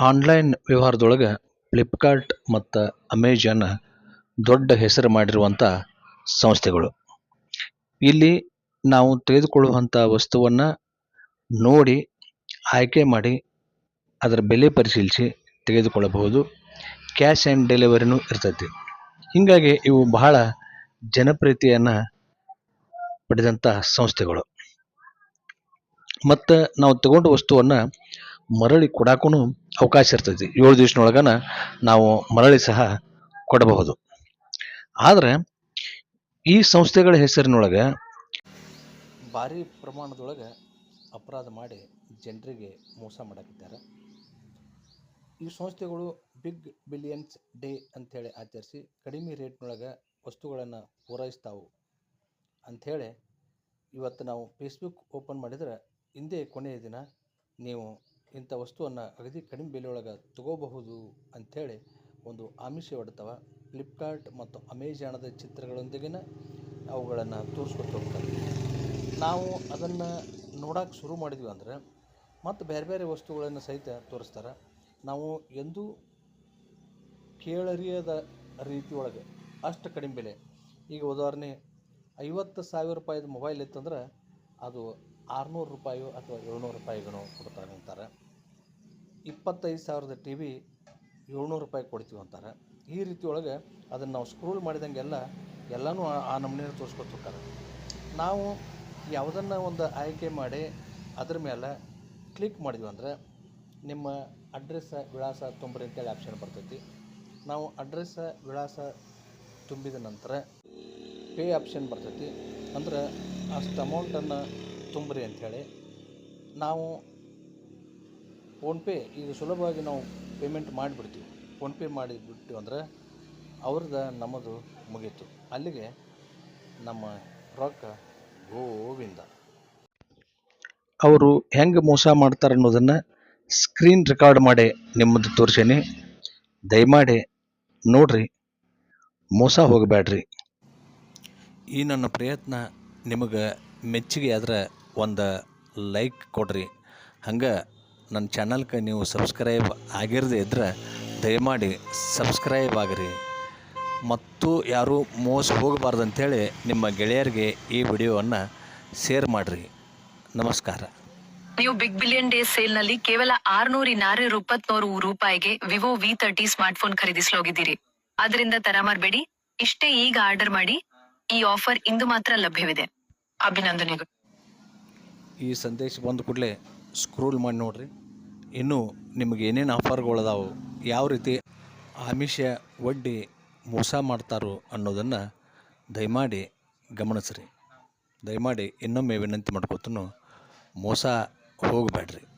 Online ವ್ಯವಹಾರದೊಳಗ Flipkart ಮತ್ತು Amazon ದೊಡ್ಡ ಹೆಸರು ಮಾಡಿರುವಂಥ ಸಂಸ್ಥೆಗಳು. ಇಲ್ಲಿ ನಾವು ತೆಗೆದುಕೊಳ್ಳುವಂಥ ವಸ್ತುವನ್ನು ನೋಡಿ, ಆಯ್ಕೆ ಮಾಡಿ, ಅದರ ಬೆಲೆ ಪರಿಶೀಲಿಸಿ ತೆಗೆದುಕೊಳ್ಳಬಹುದು. ಕ್ಯಾಶ್ ಆ್ಯಂಡ್ ಡೆಲಿವರಿನೂ ಇರ್ತೈತಿ. ಹೀಗಾಗಿ ಇವು ಬಹಳ ಜನಪ್ರಿಯತೆಯನ್ನು ಪಡೆದಂಥ ಸಂಸ್ಥೆಗಳು. ಮತ್ತು ನಾವು ತಗೊಂಡ ವಸ್ತುವನ್ನು ಮರಳಿ ಕೊಡಕ್ಕೂ ಅವಕಾಶ ಇರ್ತೈತಿ. ಏಳು ದಿವಸನೊಳಗನ ನಾವು ಮರಳಿ ಸಹ ಕೊಡಬಹುದು. ಆದರೆ ಈ ಸಂಸ್ಥೆಗಳ ಹೆಸರಿನೊಳಗೆ ಭಾರಿ ಪ್ರಮಾಣದೊಳಗೆ ಅಪರಾಧ ಮಾಡಿ ಜನರಿಗೆ ಮೋಸ ಮಾಡಾಕಿದ್ದಾರೆ ಈ ಸಂಸ್ಥೆಗಳು ಬಿಗ್ ಬಿಲಿಯನ್ಸ್ ಡೇ ಅಂಥೇಳಿ ಆಚರಿಸಿ ಕಡಿಮೆ ರೇಟ್ನೊಳಗೆ ವಸ್ತುಗಳನ್ನು ಪೂರೈಸ್ತಾವು ಅಂಥೇಳಿ ಇವತ್ತು ನಾವು ಫೇಸ್ಬುಕ್ ಓಪನ್ ಮಾಡಿದರೆ ಹಿಂದೆ ಕೊನೆಯ ದಿನ ನೀವು ಇಂಥ ವಸ್ತುವನ್ನು ಅಗದಿ ಕಡಿಮೆ ಬೆಲೆಯೊಳಗೆ ತಗೋಬಹುದು ಅಂಥೇಳಿ ಒಂದು ಆಮಿಷ ಒಡ್ತಾವ. ಫ್ಲಿಪ್ಕಾರ್ಟ್ ಮತ್ತು ಅಮೆಜಾನದ ಚಿತ್ರಗಳೊಂದಿಗಿನ ಅವುಗಳನ್ನು ತೋರಿಸ್ಕೊಟ್ಟು ಹೋಗ್ತಾರೆ. ನಾವು ಅದನ್ನು ನೋಡೋಕೆ ಶುರು ಮಾಡಿದ್ವಿ ಅಂದರೆ ಮತ್ತು ಬೇರೆ ಬೇರೆ ವಸ್ತುಗಳನ್ನು ಸಹಿತ ತೋರಿಸ್ತಾರೆ. ನಾವು ಎಂದೂ ಕೇಳರಿಯದ ರೀತಿ ಒಳಗೆ ಅಷ್ಟು ಕಡಿಮೆ ಬೆಲೆ. ಈಗ ಉದಾಹರಣೆ ಐವತ್ತು ಸಾವಿರ ರೂಪಾಯಿದು ಮೊಬೈಲ್ ಇತ್ತಂದ್ರೆ ಅದು ಆರುನೂರು ರೂಪಾಯಿಯೋ ಅಥವಾ ಏಳ್ನೂರು ರೂಪಾಯಿಗೋ ಕೊಡ್ತಾರೆ ಇಪ್ಪತ್ತೈದು ಸಾವಿರದ ಟಿ ವಿ ಏಳ್ನೂರು ರೂಪಾಯಿ ಕೊಡ್ತೀವಿ ಅಂತಾರೆ. ಈ ರೀತಿ ಒಳಗೆ ಅದನ್ನು ನಾವು ಸ್ಕ್ರೋಲ್ ಮಾಡಿದಂಗೆಲ್ಲ ಎಲ್ಲನೂ ಆ- ನಮೂನೆ ತೋರಿಸ್ಕೊತ ಹೋಗ್ತಾರೆ ನಾವು ಯಾವುದನ್ನು ಒಂದು ಆಯ್ಕೆ ಮಾಡಿ ಅದ್ರ ಮೇಲೆ ಕ್ಲಿಕ್ ಮಾಡಿದ್ವಿ ಅಂದರೆ ನಿಮ್ಮ ಅಡ್ರೆಸ್ಸ ವಿಳಾಸ ತುಂಬ್ರಿ ಅಂತೇಳಿ ಆಪ್ಷನ್ ಬರ್ತೈತಿ. ನಾವು ಅಡ್ರೆಸ್ಸ ವಿಳಾಸ ತುಂಬಿದ ನಂತರ ಪೇ ಆಪ್ಷನ್ ಬರ್ತೈತಿ. ಅಂದ್ರೆ ಅಷ್ಟು ಅಮೌಂಟನ್ನು ತುಂಬ್ರಿ ಅಂಥೇಳಿ ನಾವು ಫೋನ್ಪೇ ಈಗ ಸುಲಭವಾಗಿ ನಾವು ಪೇಮೆಂಟ್ ಮಾಡಿಬಿಡ್ತೀವಿ. ಫೋನ್ಪೇ ಮಾಡಿಬಿಟ್ಟು ಅಂದ್ರೆ ಅವ್ರದ್ದು ನಮ್ಮದು ಮುಗೀತು. ಅಲ್ಲಿಗೆ ನಮ್ಮ ರೊಕ್ಕ ಗೋವಿಂದ. ಅವರು ಹೆಂಗೆ ಮೋಸ ಮಾಡ್ತಾರೆ ಅನ್ನೋದನ್ನು ಸ್ಕ್ರೀನ್ ರೆಕಾರ್ಡ್ ಮಾಡಿ ನಿಮ್ಮದು ತೋರಿಸೀನಿ. ದಯಮಾಡಿ ನೋಡ್ರಿ ಮೋಸ ಹೋಗಬೇಡ್ರಿ ಈ ನನ್ನ ಪ್ರಯತ್ನ ನಿಮಗೆ ಮೆಚ್ಚುಗೆ ಆದರೆ ಒಂದು ಲೈಕ್ ಕೊಡ್ರಿ. ಹಂಗೆ ನನ್ನ ಚಾನಲ್ಗೆ ನೀವು ಸಬ್ಸ್ಕ್ರೈಬ್ ಆಗಿರದೇ ಇದ್ದರೆ ದಯಮಾಡಿ ಸಬ್ಸ್ಕ್ರೈಬ್ ಆಗಿರಿ. ಮತ್ತು ಯಾರೂ ಮೋಸ ಹೋಗಬಾರ್ದು ಅಂಥೇಳಿ ನಿಮ್ಮ ಗೆಳೆಯರಿಗೆ ಈ ವಿಡಿಯೋವನ್ನು ಶೇರ್ ಮಾಡಿರಿ. ನಮಸ್ಕಾರ. ನೀವು ಬಿಗ್ ಬಿಲಿಯನ್ ಡೇಸ್ ಸೇಲ್ನಲ್ಲಿ ಕೇವಲ ಆರ್ನೂರ ನಾರು ಇಪ್ಪತ್ಮೂರು ರೂಪಾಯಿಗೆ Vivo V thirty smart phone ಖರೀದಿಸಲೋಗಿದ್ದೀರಿ ಅದರಿಂದ ತರ ಮಾಡಬೇಡಿ. ಇಷ್ಟೇ ಈಗ ಆರ್ಡರ್ ಮಾಡಿ ಈ ಆಫರ್ ಇಂದು ಮಾತ್ರ ಲಭ್ಯವಿದೆ. ಅಭಿನಂದನೆಗಳು. ಈ ಸಂದೇಶ ಬಂದ ಕೂಡಲೇ ಸ್ಕ್ರೋಲ್ ಮಾಡಿ ನೋಡ್ರಿ. ಇನ್ನೂ ನಿಮಗೆ ಏನೇನು ಆಫರ್ಗಳದಾವು ಯಾವ ರೀತಿ ಆಮಿಷ, ಒಡ್ಡಿ ಮೋಸ ಮಾಡ್ತಾರೋ ಅನ್ನೋದನ್ನು ದಯಮಾಡಿ ಗಮನಿಸ್ರಿ. ದಯಮಾಡಿ ಇನ್ನೊಮ್ಮೆ ವಿನಂತಿ ಮಾಡ್ಕೊತನು, ಮೋಸ ಹೋಗಬೇಡ್ರಿ.